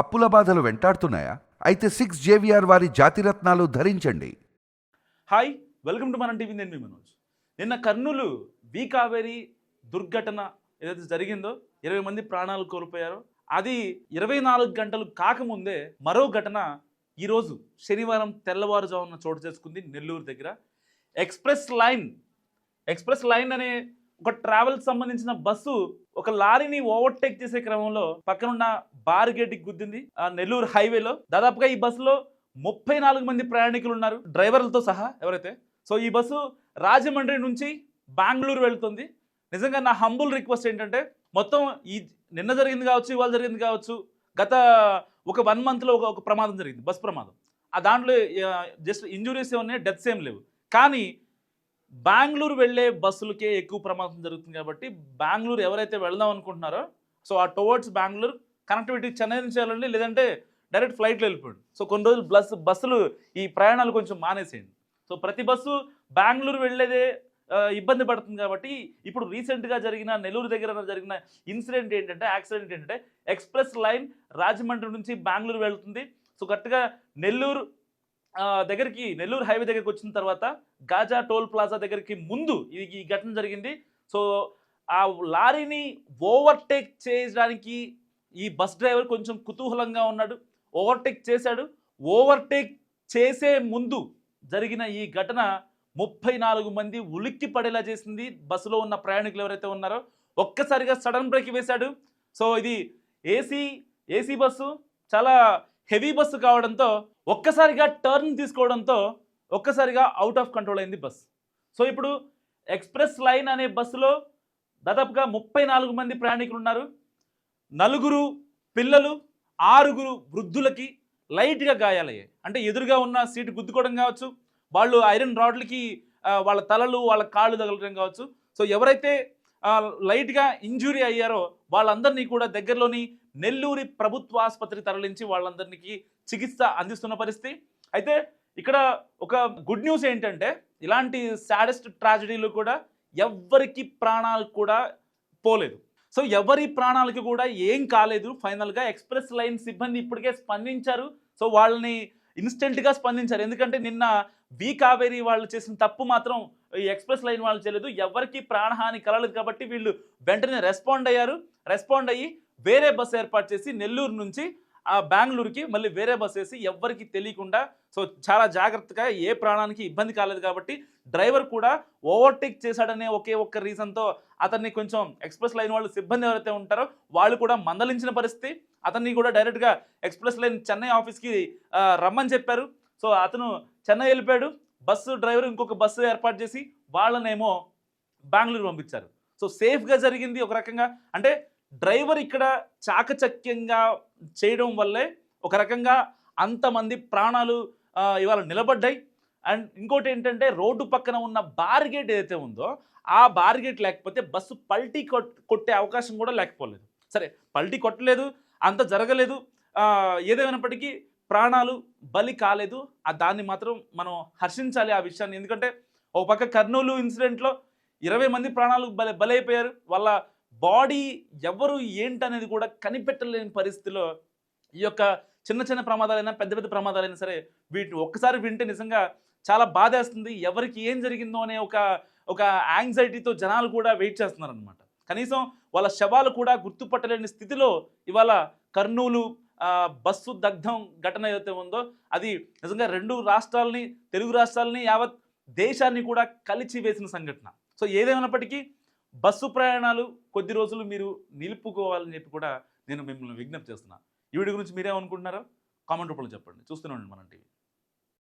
అప్పుల బాధలు వెంటాడుతున్నాయా? అయితే సిక్స్ జేవిఆర్ వారి జాతిరత్నాలు ధరించండి. హాయ్ వెల్కమ్ టు మన టీవీ నేను మీ మనోజ్. నిన్న కర్నూలు వి కావేరి దుర్ఘటన ఏదైతే జరిగిందో ఇరవై మంది ప్రాణాలు కోల్పోయారో అది ఇరవై నాలుగు గంటలు కాకముందే మరో ఘటన ఈరోజు శనివారం తెల్లవారుజామున చోటు చేసుకుంది నెల్లూరు దగ్గర. ఎక్స్ప్రెస్ లైన్ ఎక్స్ప్రెస్ లైన్ అనే ఒక ట్రావెల్ సంబంధించిన బస్సు ఒక లారీని ఓవర్టేక్ చేసే క్రమంలో పక్కనున్న బారిగేట్కి గుద్దింది. ఆ నెల్లూరు హైవేలో దాదాపుగా ఈ బస్సులో ముప్పై నాలుగు మంది ప్రయాణికులు ఉన్నారు. డ్రైవర్లతో సహా ఎవరైతే. సో ఈ బస్సు రాజమండ్రి నుంచి బెంగళూరు వెళ్తుంది. నిజంగా నా హంబుల్ రిక్వెస్ట్ ఏంటంటే మొత్తం ఈ నిన్న జరిగింది కావచ్చు ఇవాళ జరిగింది కావచ్చు గత ఒక వన్ మంత్లో ఒక ఒక ప్రమాదం జరిగింది బస్ ప్రమాదం. ఆ దాంట్లో జస్ట్ ఇంజురీస్ ఏమన్నాయి డెత్స్ ఏం లేవు. కానీ బెంగళూరు వెళ్ళే బస్సులకే ఎక్కువ ప్రమాదం జరుగుతుంది కాబట్టి బెంగళూరు ఎవరైతే వెళ్దాం అనుకుంటున్నారో సో ఆ టువర్డ్స్ బెంగళూరు కనెక్టివిటీ చెన్నై నుంచి వెళ్ళండి లేదంటే డైరెక్ట్ ఫ్లైట్లో వెళ్ళిపోండి. సో కొన్ని రోజులు బస్ బస్సులు ఈ ప్రయాణాలు కొంచెం మానేసేయండి. సో ప్రతి బస్సు బెంగళూరు వెళ్ళేదే ఇబ్బంది పడుతుంది కాబట్టి ఇప్పుడు రీసెంట్గా జరిగిన నెల్లూరు దగ్గర జరిగిన ఇన్సిడెంట్ ఏంటంటే యాక్సిడెంట్ ఏంటంటే ఎక్స్ప్రెస్ లైన్ రాజమండ్రి నుంచి బెంగళూరు వెళ్తుంది. సో కరెక్ట్గా నెల్లూరు దగ్గరికి నెల్లూరు హైవే దగ్గరికి వచ్చిన తర్వాత గాజా టోల్ ప్లాజా దగ్గరికి ముందు ఇది ఈ ఘటన జరిగింది. సో ఆ లారీని ఓవర్టేక్ చేయడానికి ఈ బస్ డ్రైవర్ కొంచెం కుతూహలంగా ఉన్నాడు. ఓవర్టేక్ చేశాడు. ఓవర్టేక్ చేసే ముందు జరిగిన ఈ ఘటన ముప్పై నాలుగు మంది ఉలిక్కి పడేలా చేసింది. బస్సులో ఉన్న ప్రయాణికులు ఎవరైతే ఉన్నారో ఒక్కసారిగా సడన్ బ్రేక్ వేశాడు. సో ఇది ఏసీ ఏసీ బస్సు చాలా హెవీ బస్సు కావడంతో ఒక్కసారిగా టర్న్ తీసుకోవడంతో ఒక్కసారిగా అవుట్ ఆఫ్ కంట్రోల్ అయింది బస్. సో ఇప్పుడు ఎక్స్ప్రెస్ లైన్ అనే బస్సులో దాదాపుగా ముప్పై నాలుగు మంది ప్రయాణికులు ఉన్నారు నలుగురు పిల్లలు ఆరుగురు వృద్ధులకి లైట్గా గాయాలయ్యాయి. అంటే ఎదురుగా ఉన్న సీటు గుద్దుకోవడం కావచ్చు వాళ్ళు ఐరన్ రాడ్లకి వాళ్ళ తలలు వాళ్ళ కాళ్ళు తగలడం కావచ్చు. సో ఎవరైతే లైట్గా ఇంజురీ అయ్యారో వాళ్ళందరినీ కూడా దగ్గరలోని నెల్లూరి ప్రభుత్వ ఆసుపత్రి తరలించి వాళ్ళందరికీ చికిత్స అందిస్తున్న పరిస్థితి. అయితే ఇక్కడ ఒక గుడ్ న్యూస్ ఏంటంటే ఇలాంటి సాడెస్ట్ ట్రాజడీలు కూడా ఎవ్వరికి ప్రాణాలు కూడా పోలేదు. సో ఎవరి ప్రాణాలకి కూడా ఏం కాలేదు. ఫైనల్గా ఎక్స్ప్రెస్ లైన్ సిబ్బంది ఇప్పటికే స్పందించారు. సో వాళ్ళని ఇన్స్టెంట్గా స్పందించారు. ఎందుకంటే నిన్న వి కావేరి వాళ్ళు చేసిన తప్పు మాత్రం ఈ ఎక్స్ప్రెస్ లైన్ వాళ్ళు చేయలేదు. ఎవరికి ప్రాణహాని కలలేదు కాబట్టి వీళ్ళు వెంటనే రెస్పాండ్ అయ్యారు. రెస్పాండ్ అయ్యి వేరే బస్సు ఏర్పాటు చేసి నెల్లూరు నుంచి ఆ బెంగళూరుకి మళ్ళీ వేరే బస్ వేసి ఎవ్వరికి తెలియకుండా సో చాలా జాగ్రత్తగా ఏ ప్రాణానికి ఇబ్బంది కాలేదు కాబట్టి డ్రైవర్ కూడా ఓవర్టేక్ చేశాడనే ఒకే ఒక్క రీజన్తో అతన్ని కొంచెం ఎక్స్ప్రెస్ లైన్ వాళ్ళు సిబ్బంది ఎవరైతే ఉంటారో వాళ్ళు కూడా మందలించిన పరిస్థితి. అతన్ని కూడా డైరెక్ట్గా ఎక్స్ప్రెస్ లైన్ చెన్నై ఆఫీస్కి రమ్మని చెప్పారు. సో అతను చెన్నై వెళ్ళిపోయాడు. బస్సు డ్రైవర్ ఇంకొక బస్సు ఏర్పాటు చేసి వాళ్ళనేమో బెంగళూరు పంపించారు. సో సేఫ్గా జరిగింది ఒక రకంగా. అంటే డ్రైవర్ ఇక్కడ చాకచక్యంగా చేయడం వల్లే ఒక రకంగా అంతమంది ప్రాణాలు ఇవాళ నిలబడ్డాయి. అండ్ ఇంకోటి ఏంటంటే రోడ్డు పక్కన ఉన్న బార్గేట్ ఏదైతే ఉందో ఆ బార్గేట్ లేకపోతే బస్సు పల్టీ కొట్ కొట్టే అవకాశం కూడా లేకపోలేదు. సరే పల్టీ కొట్టలేదు అంత జరగలేదు ఏదేమైనప్పటికీ ప్రాణాలు బలి కాలేదు. ఆ దాన్ని మాత్రం మనం హర్షించాలి ఆ విషయాన్ని. ఎందుకంటే ఒక పక్క కర్నూలు ఇన్సిడెంట్లో ఇరవై మంది ప్రాణాలు బలి బలైపోయారు. వాళ్ళ బాడీ ఎవరు ఏంటనేది కూడా కనిపెట్టలేని పరిస్థితిలో ఈ యొక్క చిన్న చిన్న ప్రమాదాలైనా పెద్ద పెద్ద ప్రమాదాలైనా సరే వీటిని ఒక్కసారి వింటే నిజంగా చాలా బాధేస్తుంది. ఎవరికి ఏం జరిగిందో అనే ఒక ఒక యాంగ్జైటీతో జనాలు కూడా వెయిట్ చేస్తున్నారు అనమాట కనీసం వాళ్ళ శవాలు కూడా గుర్తుపట్టలేని స్థితిలో ఇవాళ కర్నూలు బస్సు దగ్ధం ఘటన ఏదైతే ఉందో అది నిజంగా రెండు రాష్ట్రాలని తెలుగు రాష్ట్రాలని యావత్ దేశాన్ని కూడా కలిచి వేసిన సంఘటన. సో ఏదేమైనప్పటికీ బస్సు ప్రయాణాలు కొద్ది రోజులు మీరు నిలుపుకోవాలని చెప్పి కూడా నేను మిమ్మల్ని విజ్ఞప్తి చేస్తున్నాను ఈ వీడియో గురించి మీరేమనుకుంటున్నారో? కామెంట్ రూపంలో చెప్పండి. చూస్తూనే ఉండండి మనం టీవీ.